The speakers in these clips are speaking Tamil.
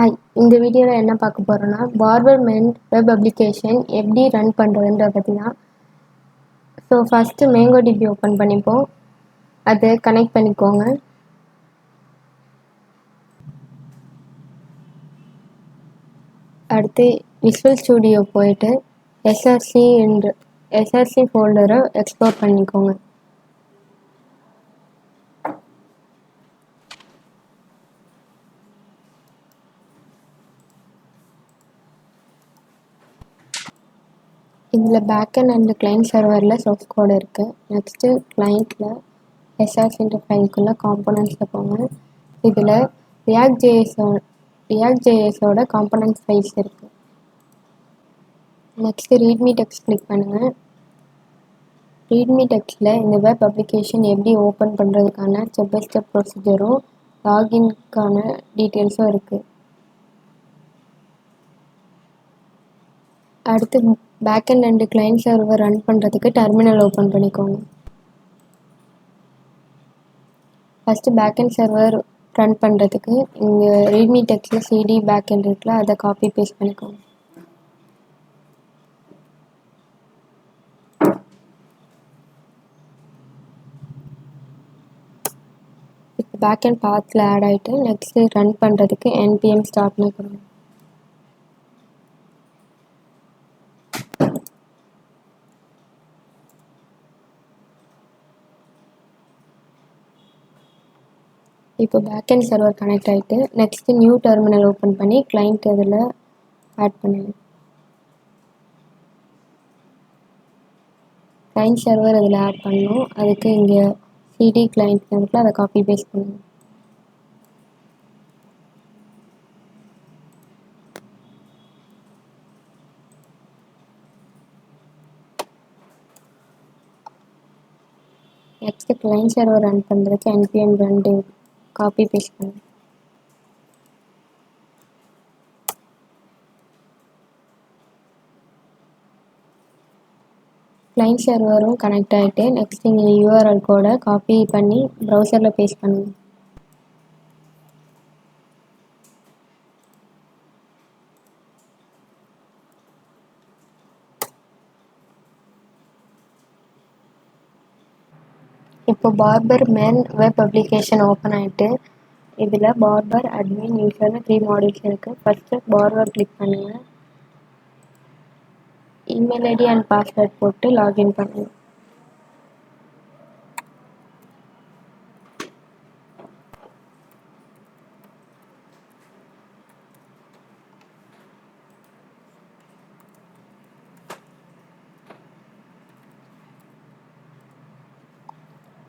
ஹாய் இந்த வீடியோவில் என்ன பார்க்க போகிறோன்னா பார்பர் மென் வெப் அப்ளிகேஷன் எப்படி ரன் பண்ணுறதுன்ற பற்றி தான். So first Mongo DB open பண்ணிப்போம். அதை கனெக்ட் பண்ணிக்கோங்க. அடுத்து விஸ்வல் ஸ்டூடியோ போயிட்டு எஸ்ஆர்சி என்ற எஸ்ஆர்சி ஃபோல்டரை எக்ஸ்ப்ளோர் பண்ணிக்கோங்க. இதில் பேக்கெண்ட் அண்ட் கிளைண்ட் சர்வரில் சோர்ஸ் கோடு இருக்குது நெக்ஸ்ட்டு கிளைண்ட்டில் எஸ்ஆர்சின்ற ஃபைலுக்குள்ளே காம்போனன்ட்ஸில் போங்க. இதில் ரியாக்ட் ஜேஎஸோ ரியாக்ட் ஜேஎஸோட காம்போனன்ட் ஃபைல்ஸ் இருக்குது நெக்ஸ்ட்டு ரீட்மி டெக்ஸ்ட் கிளிக் பண்ணுங்கள் ரீட்மி டெக்ஸ்டில் இந்த வெப் அப்ளிகேஷன் எப்படி ஓப்பன் பண்ணுறதுக்கான ஸ்டெப் பை ஸ்டெப் ப்ரொசீஜரும் லாகின்க்கான டீட்டெயில்ஸும் இருக்குது அடுத்து backend and client server run பண்ணுறதுக்கு டெர்மினல் ஓப்பன் பண்ணிக்கோங்க. ஃபஸ்ட்டு பேக்கெண்ட் சர்வர் ரன் பண்ணுறதுக்கு இங்கே ரீட்மி டெக்ஸில் சிடி பேக்கெண்ட் இருக்குல்ல அதை காப்பி பேஸ்ட் பண்ணிக்கோங்க. இப்போ பேக்கெண்ட் பாத்தில் ஆட் ஆகிட்டு நெக்ஸ்ட்டு ரன் பண்ணுறதுக்கு என்பிஎம் ஸ்டார்ட் கொடுங்க இப்போ பேக்கெண்ட் சர்வர் கனெக்ட் ஆகிட்டு நெக்ஸ்ட்டு நியூ டெர்மினல் ஓப்பன் பண்ணி கிளைண்ட் அதில் ஆட் பண்ணுங்க கிளைண்ட் சர்வர் அதில் ஆட் பண்ணணும். அதுக்கு இங்கே சிடி கிளைண்ட் இருக்குல்ல அதை காப்பி பேஸ்ட் பண்ணணும். நெக்ஸ்ட்டு கிளைண்ட் சர்வர் ரன் பண்ணுறதுக்கு என்பிஎன் ரன் டேட் பேஸ்ட் பண்ணுங்க கிளைண்ட் சர்வரும் கனெக்ட் ஆகிட்டு நெக்ஸ்ட் இங்கே யூஆர்எல் கோடை காப்பி பண்ணி ப்ரௌசரில் பேஸ்ட் பண்ணுங்க இப்போ barber man web application open ஆகிட்டு இதில் பார்பர் அட்மின் யூசர்னு த்ரீ மாடியூல்ஸ் இருக்குது ஃபஸ்ட்டு பார்பர் கிளிக் பண்ணுங்கள் இமெயில் ஐடி அண்ட் பாஸ்வேர்ட் போட்டு லாகின் பண்ணுங்கள்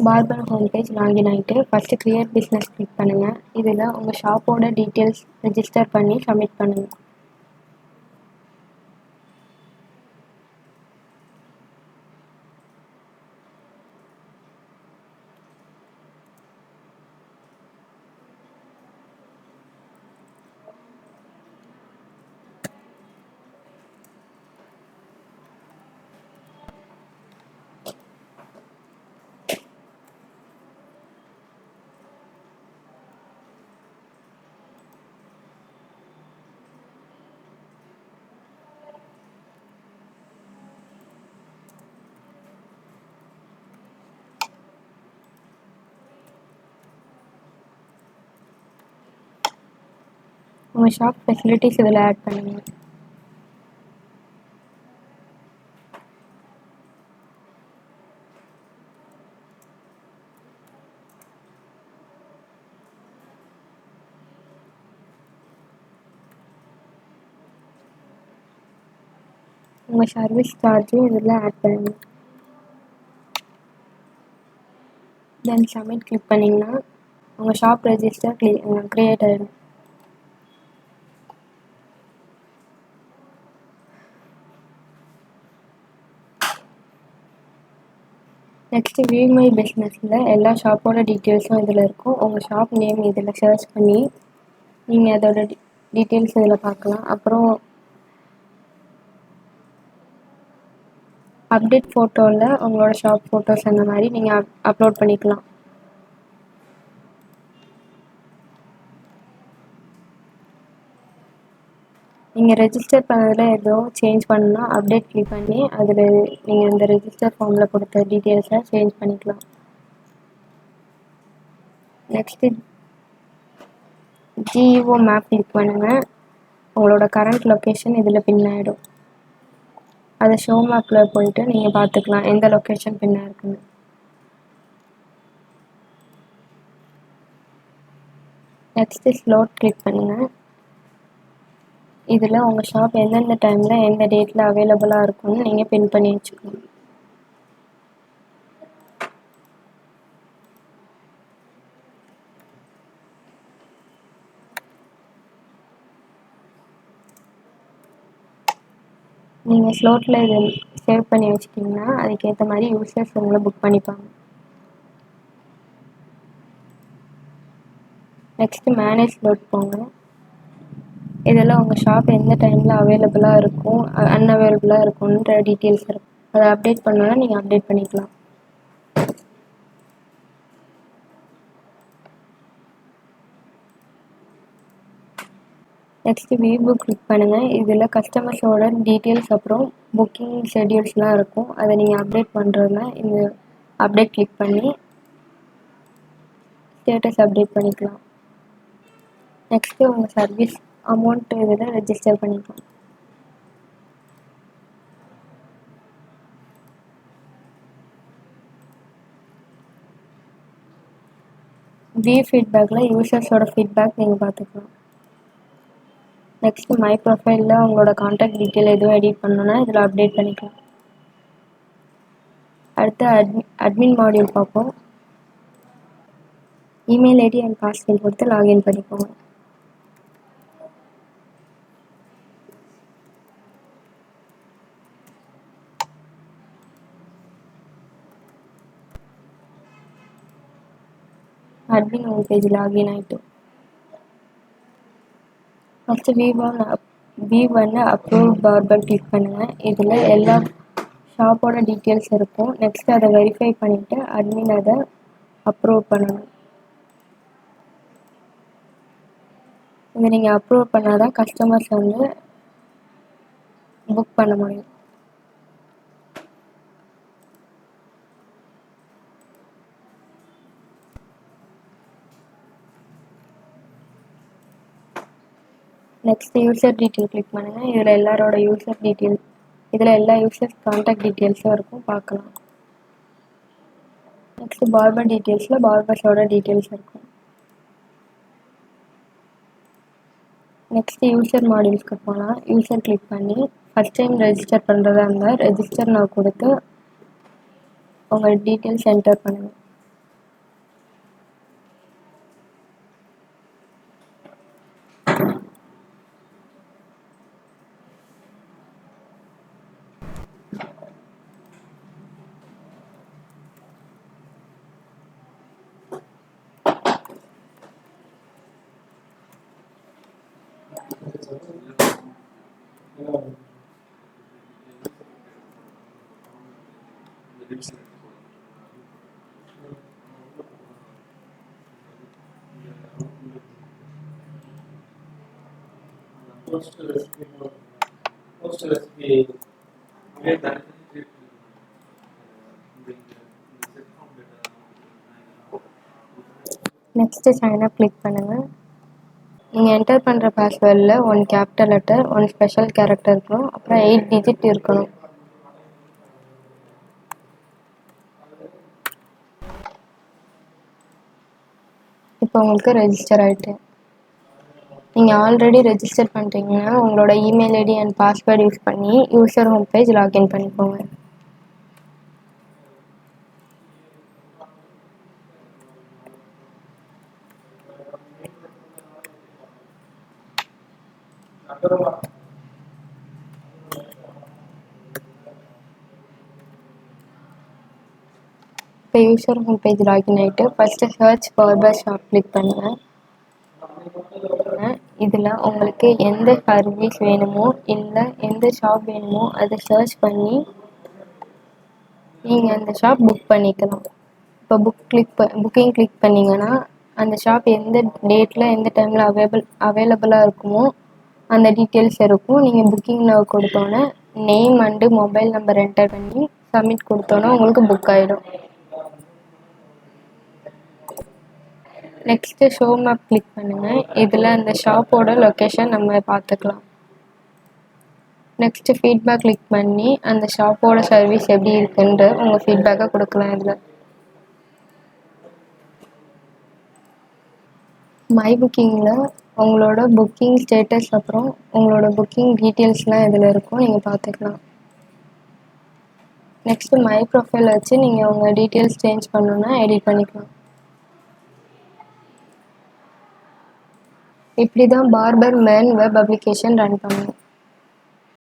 பார்பர் ஹோம் பேஜ் லாகின் ஆகிட்டு ஃபஸ்ட்டு க்ரியேட் பிஸ்னஸ் கிளிக் பண்ணுங்கள் இதில் உங்கள் ஷாப்போட டீட்டெயில்ஸ் ரெஜிஸ்டர் பண்ணி சப்மிட் பண்ணுங்கள் உங்கள் ஷாப் ஃபெசிலிட்டிஸ் இதில் ஆட் பண்ணுங்கள் உங்கள் சர்வீஸ் சார்ஜும் இதில் ஆட் பண்ணுங்கள் தென் சப்மிட் கிளிக் பண்ணிங்கன்னா உங்கள் ஷாப் ரெஜிஸ்டர் க்ளி க்ரியேட் ஆகிடும் நெக்ஸ்ட்டு வியூ மை பிஸ்னஸில் எல்லா ஷாப்போட டீட்டெயில்ஸும் இதில் இருக்கும். உங்கள் ஷாப் நேம் இதில் சர்ச் பண்ணி நீங்கள் அதோட டீட்டெயில்ஸ் இதில் பார்க்கலாம். அப்புறம் அப்டேட் ஃபோட்டோவில் உங்களோட ஷாப் ஃபோட்டோஸ் அந்த மாதிரி நீங்கள் அப் அப்லோட் பண்ணிக்கலாம். நீங்கள் ரெஜிஸ்டர் பண்ணதில் ஏதோ சேஞ்ச் பண்ணால் அப்டேட் கிளிக் பண்ணி அதில் நீங்கள் அந்த ரெஜிஸ்டர் ஃபார்மில் கொடுத்த டீட்டெயில்ஸை சேஞ்ச் பண்ணிக்கலாம். நெக்ஸ்ட்டு ஜிஇஓ மேப் கிளிக் பண்ணுங்கள் உங்களோட கரண்ட் லொக்கேஷன் இதில் பின் ஆகிடும் அதை ஷோ மேப்பில் போயிட்டு நீங்கள் பார்த்துக்கலாம் எந்த லொக்கேஷன் பின்னாக இருக்குன்னு. நெக்ஸ்ட்டு ஸ்லோட் கிளிக் பண்ணுங்கள் இதில் உங்கள் ஷாப் எந்தெந்த டைமில் எந்த டேட்டில் அவைலபிளாக இருக்கும்னு நீங்கள் பின் பண்ணி வச்சுக்கணும் நீங்கள் ஸ்லோட்டில் இது சேவ் பண்ணி வச்சிட்டிங்கன்னா அதுக்கேற்ற மாதிரி யூசர்ஸ் உங்களை புக் பண்ணிப்பாங்க. நெக்ஸ்ட்டு மேனேஜ் ஸ்லோட் போங்க. இதில் உங்கள் ஷாப் எந்த டைமில் அவைலபிளாக இருக்கும் அன்அவைலபிளாக இருக்கும்ன்ற டீட்டெயில்ஸ் இருக்கும் அதை அப்டேட் பண்ணணும்னா நீங்கள் அப்டேட் பண்ணிக்கலாம். நெக்ஸ்ட்டு வியூ புக் கிளிக் பண்ணுங்கள் இதில் கஸ்டமர்ஸோட டீட்டெயில்ஸ் அப்புறம் புக்கிங் ஷெட்யூல்ஸ்லாம் இருக்கும். அதை நீங்கள் அப்டேட் பண்ணுறதுனா இந்த அப்டேட் கிளிக் பண்ணி ஸ்டேட்டஸ் அப்டேட் பண்ணிக்கலாம். நெக்ஸ்ட்டு உங்கள் சர்வீஸ் அமௌண்ட் இதில் ரெஜிஸ்டர் பண்ணிக்கலாம் வியூ ஃபீட்பேக்கில் யூசர்ஸோட ஃபீட்பேக் நீங்கள் பார்த்துக்கலாம். நெக்ஸ்ட்டு மை ப்ரொஃபைலில் உங்களோட காண்டாக்ட் டீட்டெயில் எதுவும் எடிட் பண்ணணுன்னா இதில் அப்டேட் பண்ணிக்கலாம். அடுத்து அட்மி அட்மின் மாடியூல் பார்ப்போம். இமெயில் ஐடி அண்ட் பாஸ்வேர்ட் கொடுத்து லாகின் பண்ணிக்கோங்க. அட்மின் ஹோம் பேஜ் லாகின் ஆகிட்டு ஃபஸ்ட்டு வி ஒன் அப் வி ஒன்று அப்ரூவ் பார்பர் கிளிக் பண்ணுங்கள் இதில் எல்லா ஷாப்போட டீட்டெயில்ஸ் இருக்கும் நெக்ஸ்ட் அதை வெரிஃபை பண்ணிவிட்டு அட்மின் அதை அப்ரூவ் பண்ணணும். இதை நீங்கள் அப்ரூவ் பண்ணால் தான் கஸ்டமர்ஸ் வந்து புக் பண்ண முடியும். நெக்ஸ்ட் யூசர் டீட்டெயில் கிளிக் பண்ணுங்கள் இதில் எல்லாரோட யூசர் டீட்டெயில் இதில் எல்லா யூசர்ஸ் காண்டாக்ட் டீட்டெயில்ஸும் இருக்கும். பார்க்கலாம். நெக்ஸ்ட் பார்பர் டீட்டெயில்ஸில் பார்பர்ஸோட டீட்டெயில்ஸ் இருக்கும். நெக்ஸ்ட் யூசர் மாடியூல்ஸ்க்கு போகலாம் யூசர் கிளிக் பண்ணி ஃபஸ்ட் டைம் ரெஜிஸ்டர் பண்ணுறதா இருந்தால் ரெஜிஸ்டர் நான் கொடுத்து உங்கள் டீட்டெயில்ஸ் என்டர் பண்ணுங்கள் post recipe post recipe that is next sign up click பண்ணுங்கள் நீங்கள் என்டர் பண்ணுற பாஸ்வேர்டில் one capital letter one special character இருக்கணும். அப்புறம் எயிட் டிஜிட் இருக்கணும். இப்போ உங்களுக்கு ரெஜிஸ்டர் ஆகிட்டு நீங்கள் ஆல்ரெடி ரெஜிஸ்டர் பண்ணுறீங்கன்னா உங்களோட email ID and password use பண்ணி யூசர் ஹோம் பேஜ் லாக்இன் பண்ணிக்கோங்க. இப்போ யூசர் ஹோம் பேஜ் லாகின் ஆகிட்டு first search barber shop click பண்ணுங்கள் இதில் உங்களுக்கு எந்த சர்வீஸ் வேணுமோ இல்லை எந்த ஷாப் வேணுமோ அதை சர்ச் பண்ணி நீங்கள் அந்த ஷாப் புக் பண்ணிக்கலாம் இப்போ புக் கிளிக் ப புக்கிங் கிளிக் பண்ணிங்கன்னா அந்த ஷாப் எந்த டேட்டில் எந்த டைமில் அவைலபிள் அவைலபிளாக இருக்குமோ அந்த டீட்டெயில்ஸ் இருக்கும். நீங்கள் புக்கிங்கில் கொடுத்தோன்னே name and mobile number enter பண்ணி சப்மிட் கொடுத்தோன்னே உங்களுக்கு புக் ஆகிடும் நெக்ஸ்ட்டு ஷோ மேப் கிளிக் பண்ணுங்கள் இதில் அந்த ஷாப்போட லொக்கேஷன் நம்ம பார்த்துக்கலாம். நெக்ஸ்ட்டு ஃபீட்பேக் கிளிக் பண்ணி அந்த ஷாப்போட சர்வீஸ் எப்படி இருக்குன்ற உங்கள் ஃபீட்பேக்கை கொடுக்கலாம் இதில். மை புக்கிங்கில் உங்களோட புக்கிங் ஸ்டேட்டஸ் அப்புறம் உங்களோட புக்கிங் டீட்டெயில்ஸ்லாம் இதில் இருக்கும் நீங்கள் பார்த்துக்கலாம். நெக்ஸ்ட்டு மை ப்ரொஃபைல் வச்சு நீங்கள் உங்கள் டீட்டெயில்ஸ் சேஞ்ச் பண்ணணுன்னா எடிட் பண்ணிக்கலாம். இப்படி தான் barber man web application run பண்ணும்.